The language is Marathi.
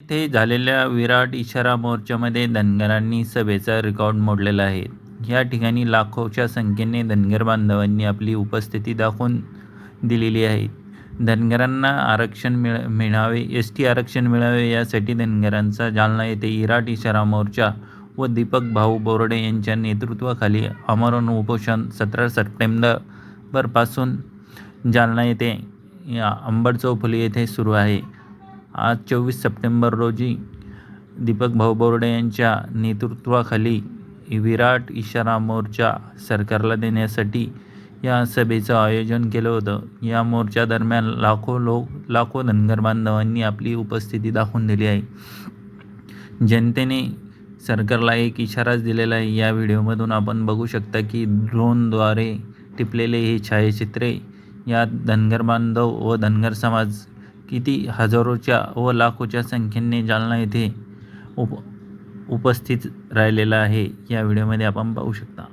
येथे झालेल्या विराट इशारा मोर्चामध्ये धनगरांनी सभेचा रेकॉर्ड मोडलेला आहे. या ठिकाणी लाखोच्या संख्येने धनगर बांधवांनी आपली उपस्थिती दाखवून दिलेली आहे. धनगरांना आरक्षण मिळ मिळावे एस टी आरक्षण मिळावे यासाठी धनगरांचा जालना येथे विराट इशारा मोर्चा व दीपक भाऊ बोर्डे यांच्या नेतृत्वाखाली आमरण उपोषण सतरा सप्टेंबरपासून जालना येथे या अंबड चौफुली येथे सुरू आहे. आज चोवीस सप्टेंबर रोजी दीपक भाऊ बोर्डे यांच्या नेतृत्वाखाली विराट इशारा मोर्चा सरकारला देण्यासाठी या सभेचं आयोजन केलं होतं. या मोर्चादरम्यान लाखो लोक लाखो धनगर बांधवांनी आपली उपस्थिती दाखवून दिली आहे. जनतेने सरकारला एक इशाराच दिलेला आहे. या व्हिडिओमधून आपण बघू शकता की ड्रोनद्वारे टिपलेले हे छायाचित्रे यात धनगर बांधव व धनगर समाज किती हजारोच्या व लाखोच्या संख्येने जालना येथे उप उपस्थित राहिलेला आहे. या व्हिडिओमध्ये आपण पाहू शकता.